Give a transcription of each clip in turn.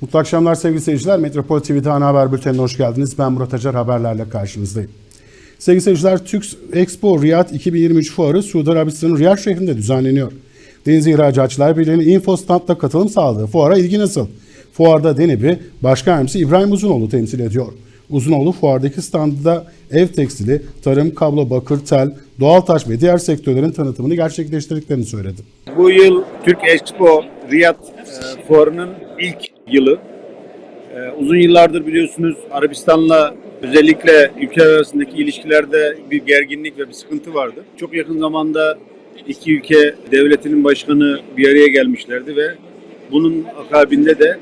Mutlu akşamlar sevgili seyirciler. Metropol TV'de ana haber bültenine hoş geldiniz. Ben Murat Acar haberlerle karşınızdayım. Sevgili seyirciler, Türk Expo Riyad 2023 fuarı Suudi Arabistan'ın Riyad şehrinde düzenleniyor. Deniz İhracatçılar Birliği'nin info standla katılım sağladığı fuara ilgi nasıl? Fuarda Deneb'i Başkan Yardımcısı İbrahim Uzunoğlu temsil ediyor. Uzunoğlu fuardaki standında ev tekstili, tarım, kablo, bakır, tel, doğal taş ve diğer sektörlerin tanıtımını gerçekleştirdiklerini söyledi. Bu yıl Türk Expo Riyad e, fuarının ilk yılı. E, uzun yıllardır biliyorsunuz Arabistan'la özellikle ülkeler arasındaki ilişkilerde bir gerginlik ve bir sıkıntı vardı. Çok yakın zamanda iki ülke devletinin başkanı bir araya gelmişlerdi ve bunun akabinde de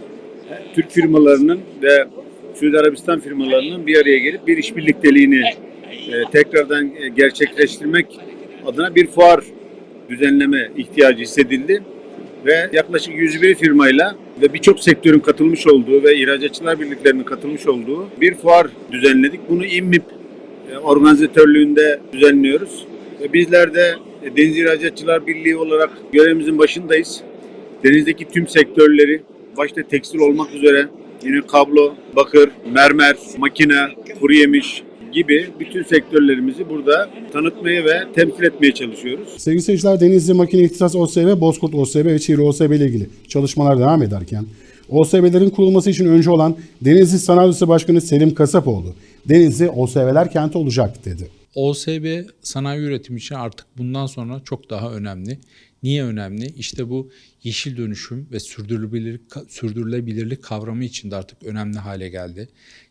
Türk firmalarının ve Suudi Arabistan firmalarının bir araya gelip bir işbirlikteliğini e, tekrardan e, gerçekleştirmek adına bir fuar düzenleme ihtiyacı hissedildi ve yaklaşık 101 firmayla ve birçok sektörün katılmış olduğu ve ihracatçılar birliklerinin katılmış olduğu bir fuar düzenledik. Bunu İMMİP e, organizatörlüğünde düzenliyoruz. Ve bizler de e, Deniz İhracatçılar Birliği olarak görevimizin başındayız. Denizdeki tüm sektörleri başta tekstil olmak üzere yine kablo, bakır, mermer, makine, kuru yemiş gibi bütün sektörlerimizi burada tanıtmaya ve temsil etmeye çalışıyoruz. Sevgili seyirciler Denizli Makine İhtisas OSB, Bozkurt OSB ve Çiğri OSB ile ilgili çalışmalar devam ederken OSB'lerin kurulması için önce olan Denizli Sanayi Odası Başkanı Selim Kasapoğlu, Denizli OSB'ler kenti olacak dedi. OSB sanayi üretimi için artık bundan sonra çok daha önemli. Niye önemli? İşte bu yeşil dönüşüm ve sürdürülebilirlik, sürdürülebilirlik kavramı için de artık önemli hale geldi.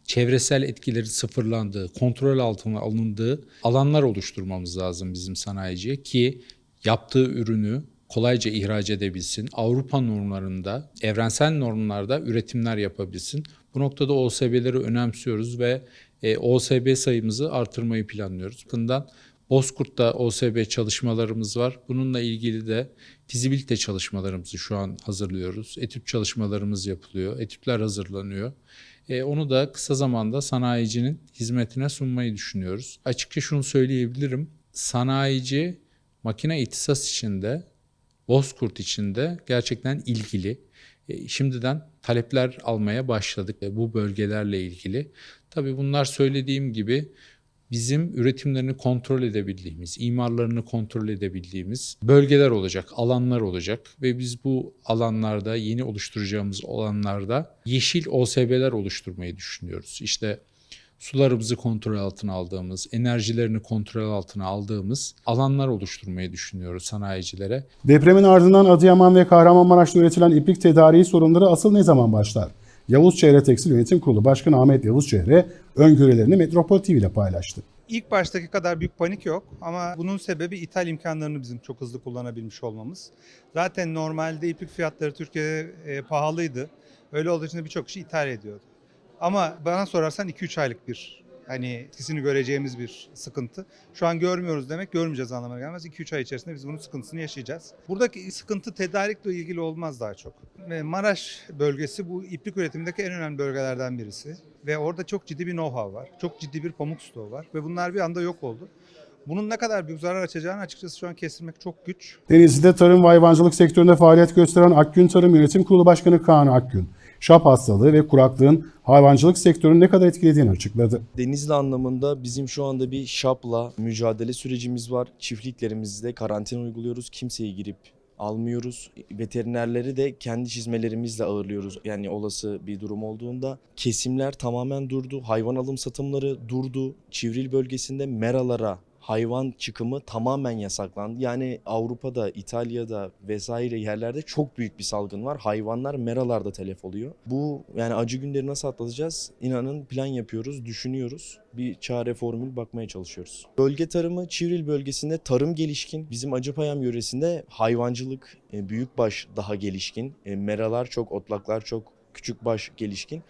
Çevresel etkileri sıfırlandığı, kontrol altına alındığı alanlar oluşturmamız lazım bizim sanayiciye ki yaptığı ürünü kolayca ihraç edebilsin. Avrupa normlarında, evrensel normlarda üretimler yapabilsin. Bu noktada OSB'leri önemsiyoruz ve e, OSB sayımızı artırmayı planlıyoruz. Bundan Bozkurt'ta OSB çalışmalarımız var. Bununla ilgili de fizibilite çalışmalarımızı şu an hazırlıyoruz. Etüt çalışmalarımız yapılıyor. Etütler hazırlanıyor. E, onu da kısa zamanda sanayicinin hizmetine sunmayı düşünüyoruz. Açıkça şunu söyleyebilirim. Sanayici makine ihtisas içinde, Bozkurt içinde gerçekten ilgili. E, şimdiden talepler almaya başladık bu bölgelerle ilgili. Tabii bunlar söylediğim gibi bizim üretimlerini kontrol edebildiğimiz, imarlarını kontrol edebildiğimiz bölgeler olacak, alanlar olacak ve biz bu alanlarda yeni oluşturacağımız alanlarda yeşil OSB'ler oluşturmayı düşünüyoruz. İşte sularımızı kontrol altına aldığımız, enerjilerini kontrol altına aldığımız alanlar oluşturmayı düşünüyoruz sanayicilere. Depremin ardından Adıyaman ve Kahramanmaraş'ta üretilen iplik tedariği sorunları asıl ne zaman başlar? Yavuz Çehre Tekstil Yönetim Kurulu Başkanı Ahmet Yavuz Çehre öngörülerini Metropol TV ile paylaştı. İlk baştaki kadar büyük panik yok ama bunun sebebi ithal imkanlarını bizim çok hızlı kullanabilmiş olmamız. Zaten normalde iplik fiyatları Türkiye'de e, pahalıydı. Öyle olduğu için birçok kişi ithal ediyordu. Ama bana sorarsan 2-3 aylık bir hani etkisini göreceğimiz bir sıkıntı. Şu an görmüyoruz demek görmeyeceğiz anlamına gelmez. 2-3 ay içerisinde biz bunun sıkıntısını yaşayacağız. Buradaki sıkıntı tedarikle ilgili olmaz daha çok. Maraş bölgesi bu iplik üretimindeki en önemli bölgelerden birisi. Ve orada çok ciddi bir know-how var. Çok ciddi bir pamuk stoğu var. Ve bunlar bir anda yok oldu. Bunun ne kadar büyük zarar açacağını açıkçası şu an kestirmek çok güç. Denizli'de tarım ve hayvancılık sektöründe faaliyet gösteren Akgün Tarım Yönetim Kurulu Başkanı Kaan Akgün, şap hastalığı ve kuraklığın hayvancılık sektörünü ne kadar etkilediğini açıkladı. Denizli anlamında bizim şu anda bir şapla mücadele sürecimiz var. Çiftliklerimizde karantina uyguluyoruz. Kimseyi girip almıyoruz. Veterinerleri de kendi çizmelerimizle ağırlıyoruz. Yani olası bir durum olduğunda. Kesimler tamamen durdu. Hayvan alım satımları durdu. Çivril bölgesinde meralara hayvan çıkımı tamamen yasaklandı. Yani Avrupa'da, İtalya'da vesaire yerlerde çok büyük bir salgın var. Hayvanlar meralarda telef oluyor. Bu yani acı günleri nasıl atlatacağız? İnanın plan yapıyoruz, düşünüyoruz. Bir çare formül bakmaya çalışıyoruz. Bölge tarımı Çivril bölgesinde tarım gelişkin. Bizim Acıpayam yöresinde hayvancılık e, büyükbaş daha gelişkin. E, Meralar çok, otlaklar çok, küçükbaş gelişkin.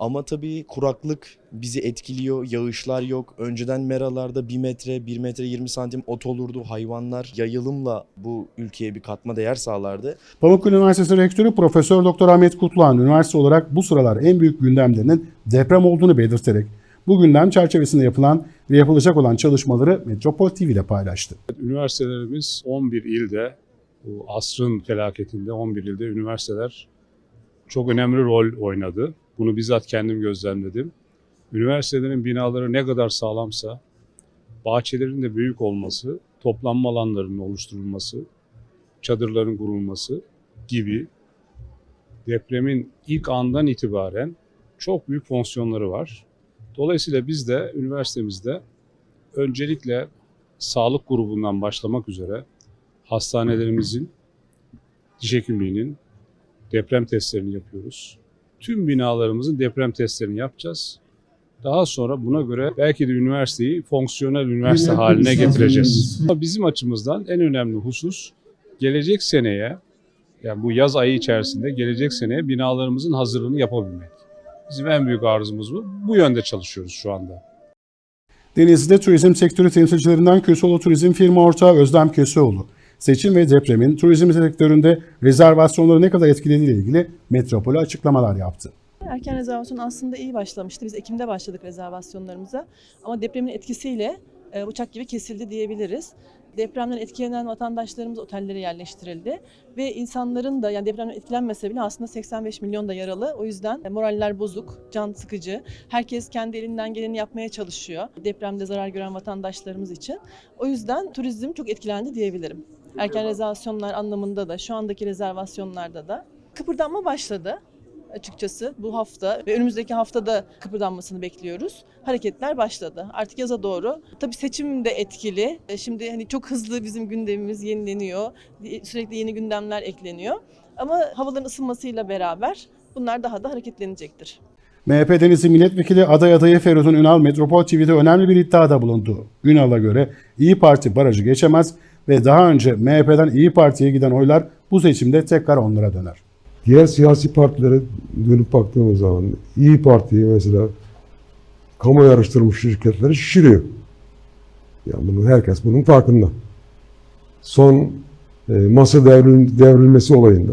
Ama tabii kuraklık bizi etkiliyor. Yağışlar yok. Önceden meralarda 1 metre, 1 metre 20 santim ot olurdu. Hayvanlar yayılımla bu ülkeye bir katma değer sağlardı. Pamukkale Üniversitesi Rektörü Profesör Doktor Ahmet Kutluhan üniversite olarak bu sıralar en büyük gündemlerinin deprem olduğunu belirterek bu gündem çerçevesinde yapılan ve yapılacak olan çalışmaları Metropol TV ile paylaştı. Üniversitelerimiz 11 ilde, bu asrın felaketinde 11 ilde üniversiteler çok önemli rol oynadı. Bunu bizzat kendim gözlemledim. Üniversitelerin binaları ne kadar sağlamsa, bahçelerin de büyük olması, toplanma alanlarının oluşturulması, çadırların kurulması gibi depremin ilk andan itibaren çok büyük fonksiyonları var. Dolayısıyla biz de üniversitemizde öncelikle sağlık grubundan başlamak üzere hastanelerimizin diş hekimliğinin deprem testlerini yapıyoruz. Tüm binalarımızın deprem testlerini yapacağız. Daha sonra buna göre belki de üniversiteyi fonksiyonel üniversite haline getireceğiz. Ama bizim açımızdan en önemli husus gelecek seneye yani bu yaz ayı içerisinde gelecek seneye binalarımızın hazırlığını yapabilmek. Bizim en büyük arzumuz bu. Bu yönde çalışıyoruz şu anda. Denizli'de turizm sektörü temsilcilerinden Köseoğlu Turizm firma ortağı Özlem Köseoğlu, seçim ve depremin turizm sektöründe rezervasyonları ne kadar etkilediği ile ilgili metropole açıklamalar yaptı. Erken rezervasyon aslında iyi başlamıştı. Biz Ekim'de başladık rezervasyonlarımıza. Ama depremin etkisiyle e, uçak gibi kesildi diyebiliriz. Depremden etkilenen vatandaşlarımız otellere yerleştirildi. Ve insanların da yani depremden etkilenmese bile aslında 85 milyon da yaralı. O yüzden moraller bozuk, can sıkıcı. Herkes kendi elinden geleni yapmaya çalışıyor. Depremde zarar gören vatandaşlarımız için. O yüzden turizm çok etkilendi diyebilirim. Erken rezervasyonlar anlamında da şu andaki rezervasyonlarda da kıpırdanma başladı açıkçası bu hafta ve önümüzdeki haftada kıpırdanmasını bekliyoruz. Hareketler başladı. Artık yaza doğru. Tabii seçim de etkili. E, Şimdi hani çok hızlı bizim gündemimiz yenileniyor. Sürekli yeni gündemler ekleniyor. Ama havaların ısınmasıyla beraber bunlar daha da hareketlenecektir. MHP Denizli Milletvekili aday adayı Feridun Ünal Metropol TV'de önemli bir iddiada bulundu. Ünal'a göre İyi Parti barajı geçemez ve daha önce MHP'den İyi Parti'ye giden oylar bu seçimde tekrar onlara döner. Diğer siyasi partilere dönüp baktığımız zaman İyi Parti'yi mesela kamu yarıştırmış şirketleri şişiriyor. Yani bunu herkes bunun farkında. Son e, masa devril, devrilmesi olayında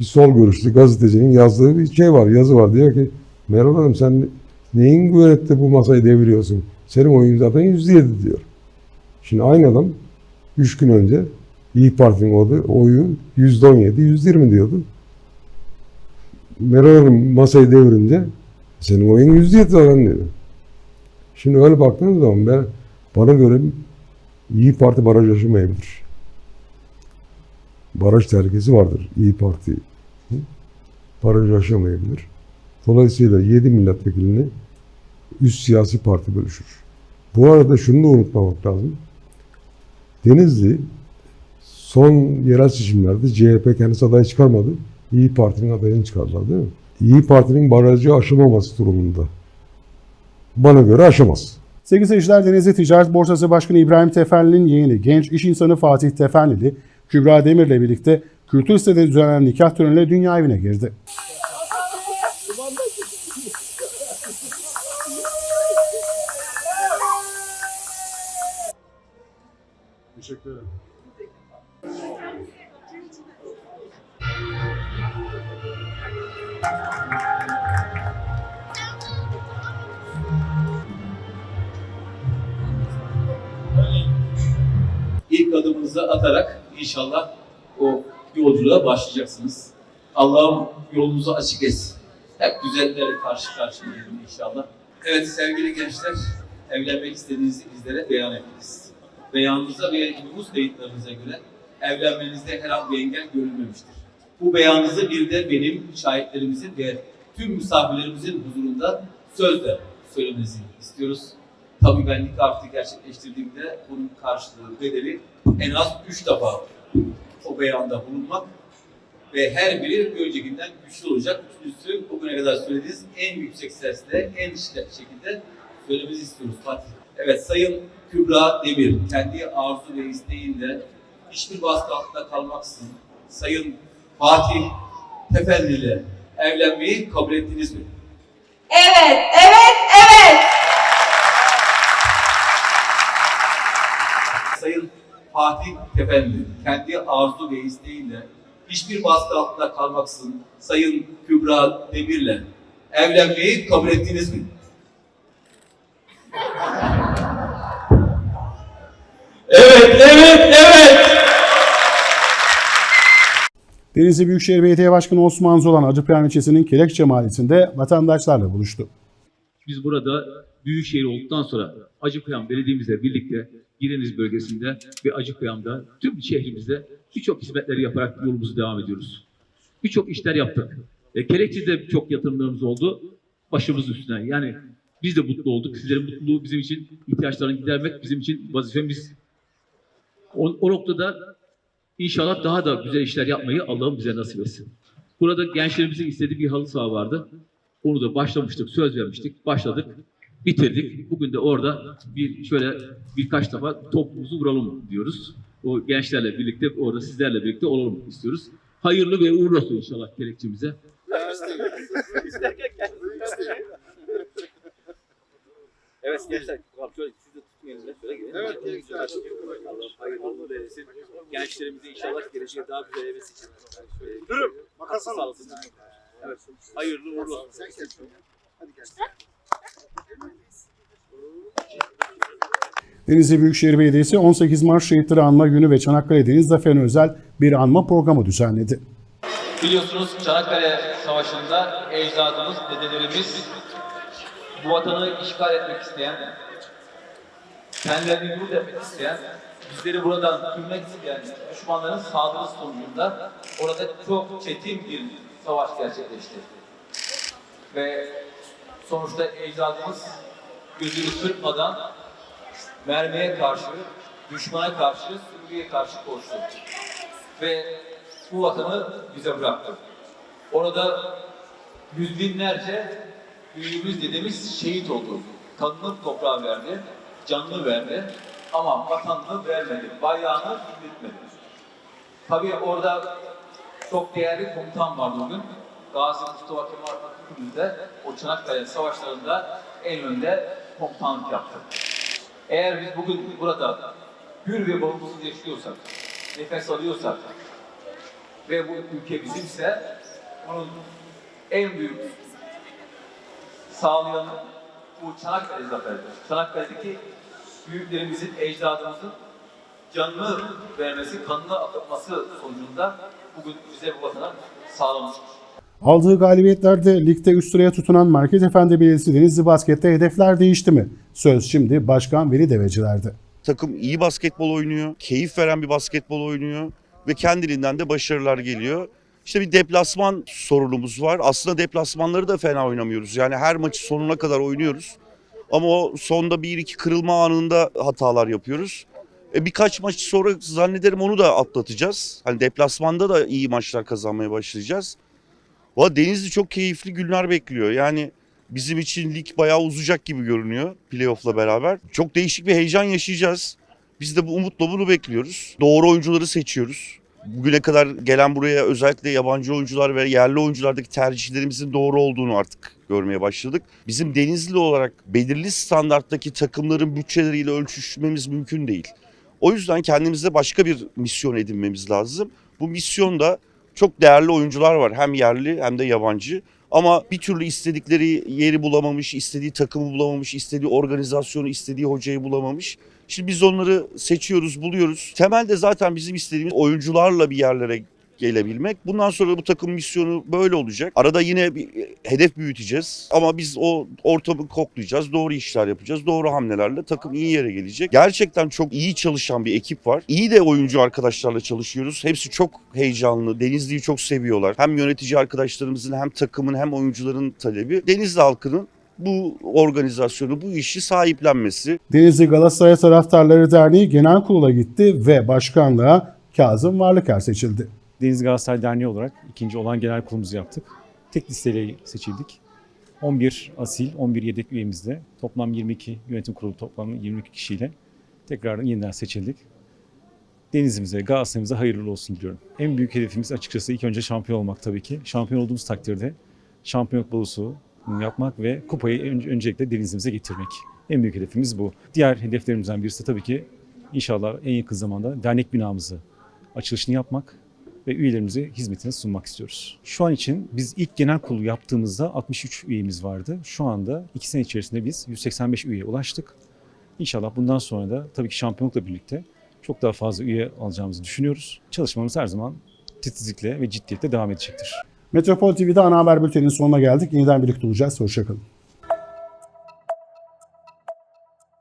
bir sol görüşlü gazetecinin yazdığı bir şey var, yazı var. Diyor ki Meral Hanım sen neyin güvenette bu masayı deviriyorsun? Senin oyun zaten yüzde yedi diyor. Şimdi aynı adam üç gün önce İyi Parti'nin oyu, oyu yüzde on yedi, yüzde yirmi diyordu. Meral Hanım masayı devirince senin oyun yüzde yedi zaten diyor. Şimdi öyle baktığınız zaman ben, bana göre İyi Parti baraj aşamayabilir. Baraj tehlikesi vardır İyi Parti. Baraj aşamayabilir. Dolayısıyla 7 milletvekilini üst siyasi parti bölüşür. Bu arada şunu da unutmamak lazım. Denizli son yerel seçimlerde CHP kendisi aday çıkarmadı. İyi Parti'nin adayını çıkardılar değil mi? İyi Parti'nin barajı aşamaması durumunda. Bana göre aşamaz. Sevgili seyirciler Denizli Ticaret Borsası Başkanı İbrahim Teferli'nin yeğeni genç iş insanı Fatih Teferlili, Kübra Demir'le birlikte kültür sitede düzenlenen nikah töreniyle dünya evine girdi. Teşekkür ederim. ilk adımınızı atarak inşallah o yolculuğa başlayacaksınız. Allah'ım yolunuzu açık etsin. Hep güzellerle karşı karşıya inşallah. Evet sevgili gençler, evlenmek istediğinizi bizlere beyan ediniz. Beyanınıza ve nüfus kayıtlarınıza göre evlenmenizde herhangi bir engel görülmemiştir. Bu beyanınızı bir de benim şahitlerimizin ve tüm misafirlerimizin huzurunda sözle söylemenizi istiyoruz. Tabii ben nikah akdi gerçekleştirdiğimde bunun karşılığı bedeli en az üç defa o beyanda bulunmak ve her biri öncekinden güçlü olacak. Üçüncüsü bugüne kadar söylediğiniz en yüksek sesle, en şekilde söylemenizi istiyoruz Fatih. Evet Sayın Kübra Demir kendi arzu ve isteğiyle hiçbir baskı altında kalmaksızın Sayın Fatih Teferli ile evlenmeyi kabul ettiniz mi? Evet, evet, evet. Sayın Fatih Teferli kendi arzu ve isteğiyle hiçbir baskı altında kalmaksızın Sayın Kübra Demir'le evlenmeyi kabul ettiniz mi? Evet, evet, evet. Denizli Büyükşehir Belediye Başkanı Osman Zolan Acıpınar ilçesinin Kerekçe Mahallesi'nde vatandaşlarla buluştu. Biz burada Büyükşehir olduktan sonra Acıpayam Belediye'mizle birlikte Gireniz bölgesinde ve Acıpayam'da tüm şehrimizde birçok hizmetleri yaparak yolumuzu devam ediyoruz. Birçok işler yaptık. E, Kerekçe'de çok yatırımlarımız oldu. Başımız üstüne. Yani biz de mutlu olduk. Sizlerin mutluluğu bizim için ihtiyaçlarını gidermek bizim için vazifemiz. O, o noktada inşallah daha da güzel işler yapmayı Allah'ım bize nasip etsin. Burada gençlerimizin istediği bir halı saha vardı. Onu da başlamıştık, söz vermiştik, başladık, bitirdik. Bugün de orada bir şöyle birkaç defa topumuzu vuralım diyoruz. O gençlerle birlikte, orada sizlerle birlikte olalım istiyoruz. Hayırlı ve uğurlu olsun inşallah gerekçemize. Evet gençler, şöyle siz de tutun şöyle gelin. Evet, Allah hayırlı uğurlu eylesin. Gençlerimize inşallah geleceğe daha güzel evesi için. Durun, makas sağlasın. Evet, hayırlı uğurlu olsun. Denizli Büyükşehir Belediyesi 18 Mart Şehitleri Anma Günü ve Çanakkale Deniz Zaferi'ne özel bir anma programı düzenledi. Biliyorsunuz Çanakkale Savaşı'nda ecdadımız, dedelerimiz bu vatanı işgal etmek isteyen, kendilerini yurt etmek isteyen, bizleri buradan sürmek isteyen düşmanların saldırısı sonucunda orada çok çetin bir savaş gerçekleşti. Ve sonuçta ecdadımız gözünü kırpmadan mermiye karşı, düşmana karşı, sürgüye karşı koştu. Ve bu vatanı bize bıraktı. Orada yüz binlerce büyüğümüz, dedemiz şehit oldu. Kanını toprağa verdi, canını verdi ama vatanını vermedi, bayrağını indirtmedi. Tabii orada çok değerli komutan vardı o gün. Gazi Mustafa Kemal Atatürk'ümüz de o Çanakkale Savaşları'nda en önde komutanlık yaptı. Eğer biz bugün burada hür ve bağımsız yaşıyorsak, nefes alıyorsak ve bu ülke bizimse bunun en büyük sağlayanı bu Çanakkale zaferidir. Çanakkale'deki büyüklerimizin, ecdadımızın canını vermesi, kanını akıtması sonucunda bugün bize bu vatana sağlamıştır. Aldığı galibiyetlerde ligde üst sıraya tutunan Market Efendi Belediyesi Denizli Basket'te hedefler değişti mi? Söz şimdi Başkan Veli Deveciler'de. Takım iyi basketbol oynuyor, keyif veren bir basketbol oynuyor ve kendiliğinden de başarılar geliyor. İşte bir deplasman sorunumuz var. Aslında deplasmanları da fena oynamıyoruz. Yani her maçı sonuna kadar oynuyoruz. Ama o sonda bir iki kırılma anında hatalar yapıyoruz. E birkaç maç sonra zannederim onu da atlatacağız. Hani deplasmanda da iyi maçlar kazanmaya başlayacağız. Valla Denizli çok keyifli günler bekliyor. Yani bizim için lig bayağı uzayacak gibi görünüyor playoff'la beraber. Çok değişik bir heyecan yaşayacağız. Biz de bu umutla bunu bekliyoruz. Doğru oyuncuları seçiyoruz. Bugüne kadar gelen buraya özellikle yabancı oyuncular ve yerli oyunculardaki tercihlerimizin doğru olduğunu artık görmeye başladık. Bizim Denizli olarak belirli standarttaki takımların bütçeleriyle ölçüşmemiz mümkün değil. O yüzden kendimize başka bir misyon edinmemiz lazım. Bu misyonda çok değerli oyuncular var. Hem yerli hem de yabancı. Ama bir türlü istedikleri yeri bulamamış, istediği takımı bulamamış, istediği organizasyonu, istediği hocayı bulamamış. Şimdi biz onları seçiyoruz, buluyoruz. Temelde zaten bizim istediğimiz oyuncularla bir yerlere gelebilmek. Bundan sonra bu takım misyonu böyle olacak. Arada yine bir hedef büyüteceğiz. Ama biz o ortamı koklayacağız. Doğru işler yapacağız. Doğru hamlelerle takım iyi yere gelecek. Gerçekten çok iyi çalışan bir ekip var. İyi de oyuncu arkadaşlarla çalışıyoruz. Hepsi çok heyecanlı. Denizli'yi çok seviyorlar. Hem yönetici arkadaşlarımızın hem takımın hem oyuncuların talebi. Denizli halkının bu organizasyonu, bu işi sahiplenmesi. Denizli Galatasaray Taraftarları Derneği Genel Kurulu'na gitti ve başkanlığa Kazım Varlıker seçildi. Deniz Galatasaray Derneği olarak ikinci olan genel kurulumuzu yaptık. Tek listeyle seçildik. 11 asil, 11 yedek üyemizle toplam 22 yönetim kurulu toplam 22 kişiyle tekrar yeniden seçildik. Denizimize, Galatasaray'ımıza hayırlı olsun diliyorum. En büyük hedefimiz açıkçası ilk önce şampiyon olmak tabii ki. Şampiyon olduğumuz takdirde şampiyonluk balosu yapmak ve kupayı ön- öncelikle denizimize getirmek. En büyük hedefimiz bu. Diğer hedeflerimizden birisi tabii ki inşallah en yakın zamanda dernek binamızı açılışını yapmak ve üyelerimize hizmetine sunmak istiyoruz. Şu an için biz ilk genel kurulu yaptığımızda 63 üyemiz vardı. Şu anda 2 sene içerisinde biz 185 üyeye ulaştık. İnşallah bundan sonra da tabii ki şampiyonlukla birlikte çok daha fazla üye alacağımızı düşünüyoruz. Çalışmamız her zaman titizlikle ve ciddiyetle devam edecektir. Metropol TV'de ana haber bülteninin sonuna geldik. Yeniden birlikte olacağız. Hoşçakalın.